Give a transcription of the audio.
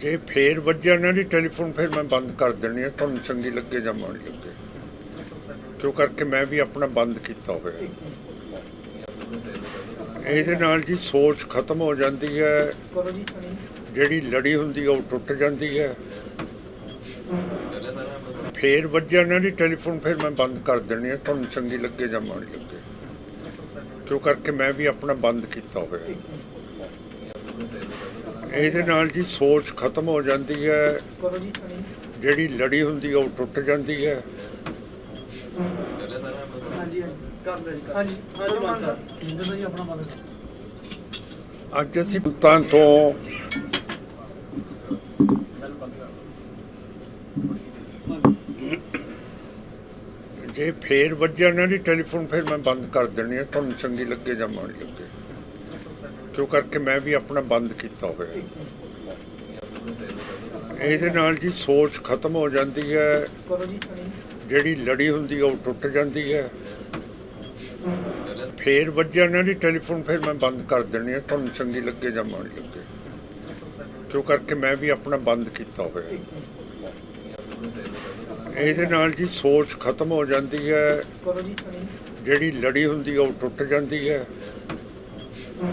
ਜੇ ਫੇਰ ਵੱਜਿਆ ਨਾ ਜੀ ਟੈਲੀਫੋਨ, ਫਿਰ ਮੈਂ ਬੰਦ ਕਰ ਦੇਣੀ ਹੈ। ਤੁਹਾਨੂੰ ਚੰਗੀ ਲੱਗੇ ਜਾਂ ਮਾੜੀ ਲੱਗੇ? ਜੋ ਕਰਕੇ ਮੈਂ ਵੀ ਆਪਣਾ ਬੰਦ ਕੀਤਾ ਹੋਇਆ। ਇਹਦੇ ਨਾਲ ਜੀ ਸੋਚ ਖਤਮ ਹੋ ਜਾਂਦੀ ਹੈ। ਜਿਹੜੀ ਲੜੀ ਹੁੰਦੀ ਹੈ, ਉਹ ਟੁੱਟ ਜਾਂਦੀ ਹੈ। ਫੇਰ ਵੱਜਿਆ ਨਾ ਦੀ ਟੈਲੀਫੋਨ, ਫਿਰ ਮੈਂ ਬੰਦ ਕਰ ਦੇਣੀ ਹੈ। ਤੁਹਾਨੂੰ ਚੰਗੀ ਲੱਗੇ ਜਾਂ ਮਾੜੀ ਲੱਗੇ? ਜੋ ਕਰਕੇ ਮੈਂ ਵੀ ਆਪਣਾ ਬੰਦ ਕੀਤਾ ਹੋਇਆ ਇਹਦੇ ਨਾਲ ਜੀ ਸੋਚ ਖਤਮ ਹੋ ਜਾਂਦੀ ਹੈ। ਜਿਹੜੀ ਲੜੀ ਹੁੰਦੀ ਹੈ ਉਹ ਟੁੱਟ ਜਾਂਦੀ ਹੈ। ਹਾਂਜੀ ਕਰ ਲੈ ਜੀ ਹਾਂਜੀ ਹਾਂਜੀ ਮਾਨ ਸਾਹਿਬ ਇੰਦਰ ਜੀ ਆਪਣਾ ਬੰਦ ਅੱਜ ਅਸੀਂ ਮੁਲਤਾਨ ਤੋਂ ਜੇ ਫੇਰ ਵੱਜਿਆ ਨਾ ਦੀ ਟੈਲੀਫੋਨ, ਫਿਰ ਮੈਂ ਬੰਦ ਕਰ ਦੇਣੀ ਹੈ ਤੁਹਾਨੂੰ ਚੰਗੀ ਲੱਗੇ ਜਾਂ ਮਾੜੀ ਲੱਗੇ। ਜੋ ਕਰਕੇ ਮੈਂ ਵੀ ਆਪਣਾ ਬੰਦ ਕੀਤਾ ਹੋਇਆ ਇਹਦੇ ਨਾਲ ਜੀ ਸੋਚ ਖਤਮ ਹੋ ਜਾਂਦੀ ਹੈ। ਜਿਹੜੀ ਲੜੀ ਹੁੰਦੀ ਹੈ ਉਹ ਟੁੱਟ ਜਾਂਦੀ ਹੈ। ਫੇਰ ਵੱਜਿਆ ਨਾ ਦੀ ਟੈਲੀਫੋਨ, ਫਿਰ ਮੈਂ ਬੰਦ ਕਰ ਦੇਣੀ ਹੈ ਤੁਹਾਨੂੰ ਚੰਗੀ ਲੱਗੇ ਜਾਂ ਮਾੜੀ ਲੱਗੇ। ਜੋ ਕਰਕੇ ਮੈਂ ਵੀ ਆਪਣਾ ਬੰਦ ਕੀਤਾ ਹੋਇਆ ਇਹਦੇ ਨਾਲ ਜੀ ਸੋਚ ਖਤਮ ਹੋ ਜਾਂਦੀ ਹੈ। ਜਿਹੜੀ ਲੜੀ ਹੁੰਦੀ ਹੈ ਉਹ ਟੁੱਟ ਜਾਂਦੀ ਹੈ।